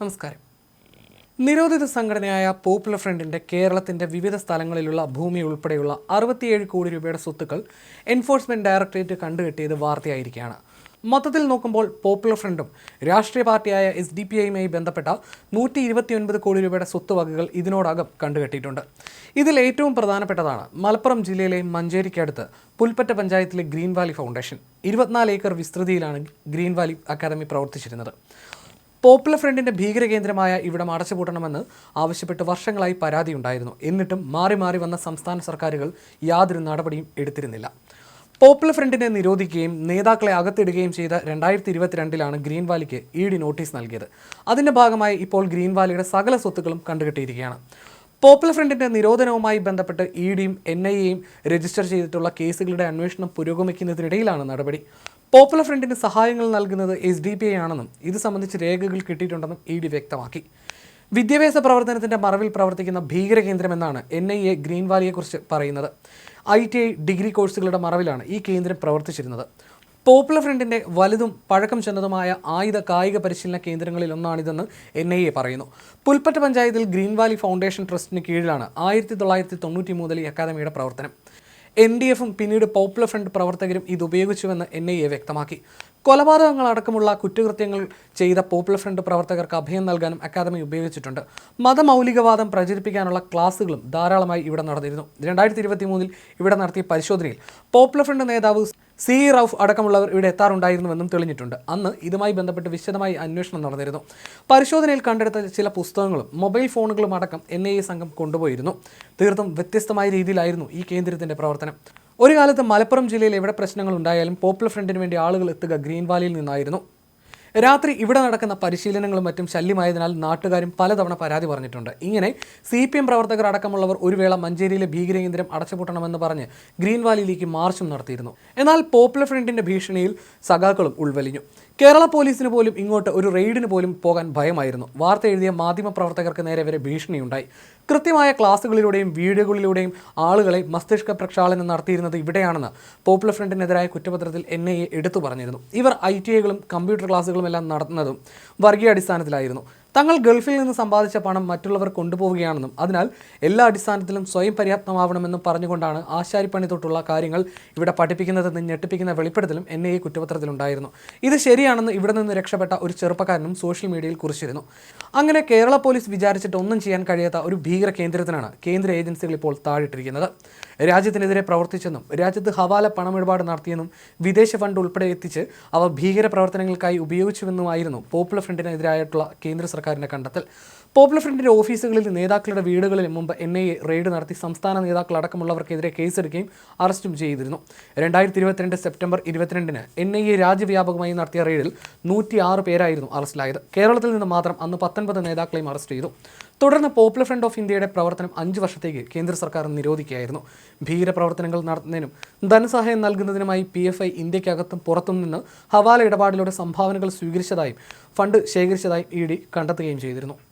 നമസ്കാരം. നിരോധിത സംഘടനയായ പോപ്പുലർ ഫ്രണ്ടിന്റെ കേരളത്തിന്റെ വിവിധ സ്ഥലങ്ങളിലുള്ള ഭൂമി ഉൾപ്പെടെയുള്ള അറുപത്തിയേഴ് കോടി രൂപയുടെ സ്വത്തുക്കൾ എൻഫോഴ്സ്മെന്റ് ഡയറക്ടറേറ്റ് കണ്ടുകെട്ടിയത് വാർത്തയായിരിക്കുകയാണ്. മൊത്തത്തിൽ നോക്കുമ്പോൾ പോപ്പുലർ ഫ്രണ്ടും രാഷ്ട്രീയ പാർട്ടിയായ എസ് ഡി പി ഐയുമായി ബന്ധപ്പെട്ട നൂറ്റി ഇരുപത്തിയൊൻപത് കോടി രൂപയുടെ സ്വത്തുവകകൾ ഇതിനോടകം കണ്ടുകെട്ടിയിട്ടുണ്ട്. ഇതിൽ ഏറ്റവും പ്രധാനപ്പെട്ടതാണ് മലപ്പുറം ജില്ലയിലെ മഞ്ചേരിക്കടുത്ത് പുൽപ്പറ്റ പഞ്ചായത്തിലെ ഗ്രീൻ വാലി ഫൗണ്ടേഷൻ ഇരുപത്തിനാല് ഏക്കർ വിസ്തൃതിയിലാണ് ഗ്രീൻ വാലി അക്കാദമി പ്രവർത്തിച്ചിരുന്നത്. പോപ്പുലർ ഫ്രണ്ടിന്റെ ഭീകര ഭീകരകേന്ദ്രമായ ഇവിടം അടച്ചുപൂട്ടണമെന്ന് ആവശ്യപ്പെട്ട് വർഷങ്ങളായി പരാതിയുണ്ടായിരുന്നു. എന്നിട്ടും മാറി മാറി വന്ന സംസ്ഥാന സർക്കാരുകൾ യാതൊരു നടപടിയും എടുത്തിരുന്നില്ല. പോപ്പുലർ ഫ്രണ്ടിനെ നിരോധിക്കുകയും നേതാക്കളെ അകത്തിടുകയും ചെയ്ത രണ്ടായിരത്തി ഇരുപത്തിരണ്ടിലാണ് ഗ്രീൻ വാലിക്ക് ഇ ഡി നോട്ടീസ് നൽകിയത്. അതിന്റെ ഭാഗമായി ഇപ്പോൾ ഗ്രീൻ വാലിയുടെ സകല സ്വത്തുക്കളും കണ്ടുകെട്ടിയിരിക്കുകയാണ്. പോപ്പുലർ ഫ്രണ്ടിന്റെ നിരോധനവുമായി ബന്ധപ്പെട്ട് ഇ ഡിയും എൻ ഐ എയും രജിസ്റ്റർ ചെയ്തിട്ടുള്ള കേസുകളുടെ അന്വേഷണം പുരോഗമിക്കുന്നതിനിടയിലാണ് നടപടി. പോപ്പുലർ ഫ്രണ്ടിന് സഹായങ്ങൾ നൽകുന്നത് എസ് ഡി പി ഐ ആണെന്നും ഇത് സംബന്ധിച്ച് രേഖകൾ കിട്ടിയിട്ടുണ്ടെന്നും ഇ ഡി വ്യക്തമാക്കി. വിദ്യാഭ്യാസ പ്രവർത്തനത്തിന്റെ മറവിൽ പ്രവർത്തിക്കുന്ന ഭീകര കേന്ദ്രമെന്നാണ് എൻ ഐ എ ഗ്രീൻ വാലിയെക്കുറിച്ച് പറയുന്നത്. ഐ ടി ഐ ഡിഗ്രി കോഴ്സുകളുടെ മറവിലാണ് ഈ കേന്ദ്രം പ്രവർത്തിച്ചിരുന്നത്. പോപ്പുലർ ഫ്രണ്ടിന്റെ വലുതും പഴക്കം ചെന്നതുമായ ആയുധ കായിക പരിശീലന കേന്ദ്രങ്ങളിൽ ഒന്നാണിതെന്ന് എൻ ഐ എ പറയുന്നു. പുൽപ്പറ്റ പഞ്ചായത്തിൽ ഗ്രീൻ വാലി ഫൗണ്ടേഷൻ ട്രസ്റ്റിന് കീഴിലാണ് ആയിരത്തി തൊള്ളായിരത്തി തൊണ്ണൂറ്റി മൂന്നിൽ ഈ അക്കാദമിയുടെ പ്രവർത്തനം. എൻ ഡി എഫും പിന്നീട് പോപ്പുലർ ഫ്രണ്ട് പ്രവർത്തകരും ഇത് ഉപയോഗിച്ചുവെന്ന് എൻ ഐ എ വ്യക്തമാക്കി. കൊലപാതകങ്ങളടക്കമുള്ള കുറ്റകൃത്യങ്ങൾ ചെയ്ത പോപ്പുലർ ഫ്രണ്ട് പ്രവർത്തകർക്ക് അഭയം നൽകാനും അക്കാദമി ഉപയോഗിച്ചിട്ടുണ്ട്. മതമൗലികവാദം പ്രചരിപ്പിക്കാനുള്ള ക്ലാസുകളും ധാരാളമായി ഇവിടെ നടന്നിരുന്നു. രണ്ടായിരത്തി ഇരുപത്തി മൂന്നിൽ ഇവിടെ നടത്തിയ പരിശോധനയിൽ പോപ്പുലർ ഫ്രണ്ട് നേതാവ് സി റൌഫ് അടക്കമുള്ളവർ ഇവിടെ എത്താറുണ്ടായിരുന്നുവെന്നും തെളിഞ്ഞിട്ടുണ്ട്. അന്ന് ഇതുമായി ബന്ധപ്പെട്ട് വിശദമായി അന്വേഷണം നടന്നിരുന്നു. പരിശോധനയിൽ കണ്ടെടുത്ത ചില പുസ്തകങ്ങളും മൊബൈൽ ഫോണുകളും അടക്കം എൻ ഐ എ സംഘം കൊണ്ടുപോയിരുന്നു. തീർത്തും വ്യത്യസ്തമായ രീതിയിലായിരുന്നു ഈ കേന്ദ്രത്തിന്റെ പ്രവർത്തനം. ഒരു കാലത്ത് മലപ്പുറം ജില്ലയിൽ എവിടെ പ്രശ്നങ്ങൾ ഉണ്ടായാലും പോപ്പുലർ ഫ്രണ്ടിന് വേണ്ടി ആളുകൾ എത്തുക ഗ്രീൻ വാലിയിൽ നിന്നായിരുന്നു. രാത്രി ഇവിടെ നടക്കുന്ന പരിശീലനങ്ങളും മറ്റും ശല്യമായതിനാൽ നാട്ടുകാരും പലതവണ പരാതി പറഞ്ഞിട്ടുണ്ട്. ഇങ്ങനെ സി പി എം പ്രവർത്തകർ അടക്കമുള്ളവർ ഒരു വേള മഞ്ചേരിയിലെ ഭീകരകേന്ദ്രം അടച്ചുപൂട്ടണമെന്ന് പറഞ്ഞ് ഗ്രീൻ വാലിയിലേക്ക് മാർച്ചും നടത്തിയിരുന്നു. എന്നാൽ പോപ്പുലർ ഫ്രണ്ടിന്റെ ഭീഷണിയിൽ സഖാക്കളും ഉൾവലിഞ്ഞു. കേരള പോലീസിന് പോലും ഇങ്ങോട്ട് ഒരു റെയ്ഡിന് പോലും പോകാൻ ഭയമായിരുന്നു. വാർത്ത എഴുതിയ മാധ്യമ പ്രവർത്തകർക്ക് നേരെ വരെ ഭീഷണിയുണ്ടായി. കൃത്യമായ ക്ലാസ്സുകളിലൂടെയും വീഡിയോകളിലൂടെയും ആളുകളെ മസ്തിഷ്ക പ്രക്ഷാളനം നടത്തിയിരുന്നത് ഇവിടെയാണെന്ന് പോപ്പുലർ ഫ്രണ്ടിനെതിരായ കുറ്റപത്രത്തിൽ എൻ ഐ എ എടുത്തു പറഞ്ഞിരുന്നു. ഇവർ ഐ ടി ഐകളും കമ്പ്യൂട്ടർ ക്ലാസ്സുകളും എല്ലാം നടത്തുന്നതും വർഗീയ അടിസ്ഥാനത്തിലായിരുന്നു. തങ്ങൾ ഗൾഫിൽ നിന്ന് സമ്പാദിച്ച പണം മറ്റുള്ളവർ കൊണ്ടുപോവുകയാണെന്നും അതിനാൽ എല്ലാ അടിസ്ഥാനത്തിലും സ്വയം പര്യാപ്തമാവണമെന്നും പറഞ്ഞുകൊണ്ടാണ് ആശാരിപ്പണി തൊട്ടുള്ള കാര്യങ്ങൾ ഇവിടെ പഠിപ്പിക്കുന്നതെന്ന് ഞെട്ടിപ്പിക്കുന്ന വെളിപ്പെടുത്തലും എൻ ഐ എ കുറ്റപത്രത്തിലുണ്ടായിരുന്നു. ഇത് ശരിയാണെന്ന് ഇവിടെ നിന്ന് രക്ഷപ്പെട്ട ഒരു ചെറുപ്പക്കാരനും സോഷ്യൽ മീഡിയയിൽ കുറിച്ചിരുന്നു. അങ്ങനെ കേരള പോലീസ് വിചാരിച്ചിട്ട് ഒന്നും ചെയ്യാൻ കഴിയാത്ത ഒരു ഭീകര കേന്ദ്രത്തിനാണ് കേന്ദ്ര ഏജൻസികൾ ഇപ്പോൾ താഴിട്ടിരിക്കുന്നത് രാജ്യത്തിനെതിരെ പ്രവർത്തിച്ചെന്നും രാജ്യത്ത് ഹവാല പണമിടപാട് നടത്തിയെന്നും വിദേശ ഫണ്ട് ഉൾപ്പെടെ എത്തിച്ച് അവ ഭീകര പ്രവർത്തനങ്ങൾക്കായി ഉപയോഗിച്ചുവെന്നുമായിരുന്നു പോപ്പുലർ ഫ്രണ്ടിനെതിരായിട്ടുള്ള കേന്ദ്ര സർക്കാരിന്റെ കണ്ടെത്തൽ. പോപ്പുലർ ഫ്രണ്ടിന്റെ ഓഫീസുകളിൽ നേതാക്കളുടെ വീടുകളിൽ മുമ്പ് എൻ ഐ എ റെയ്ഡ് നടത്തി സംസ്ഥാന നേതാക്കൾ അടക്കമുള്ളവർക്കെതിരെ കേസെടുക്കുകയും അറസ്റ്റും ചെയ്തിരുന്നു. രണ്ടായിരത്തി ഇരുപത്തിരണ്ട് സെപ്റ്റംബർ ഇരുപത്തിരണ്ടിന് എൻ ഐ എ രാജ്യവ്യാപകമായി നടത്തിയ റെയ്ഡിൽ നൂറ്റി ആറ് പേരായിരുന്നു അറസ്റ്റിലായത്. കേരളത്തിൽ നിന്ന് മാത്രം അന്ന് പത്തൊൻപത് നേതാക്കളെയും അറസ്റ്റ് ചെയ്തു. തുടർന്ന് പോപ്പുലർ ഫ്രണ്ട് ഓഫ് ഇന്ത്യയുടെ പ്രവർത്തനം അഞ്ച് വർഷത്തേക്ക് കേന്ദ്ര സർക്കാർ നിരോധിക്കുകയായിരുന്നു. ഭീകരപ്രവർത്തനങ്ങൾ നടത്തുന്നതിനും ധനസഹായം നൽകുന്നതിനുമായി പി എഫ് ഐ ഇന്ത്യക്കകത്തും പുറത്തും നിന്ന് ഹവാല ഇടപാടിലൂടെ സംഭാവനകൾ സ്വീകരിച്ചതായും ഫണ്ട് ശേഖരിച്ചതായും ഇ ഡി കണ്ടെത്തുകയും ചെയ്തിരുന്നു.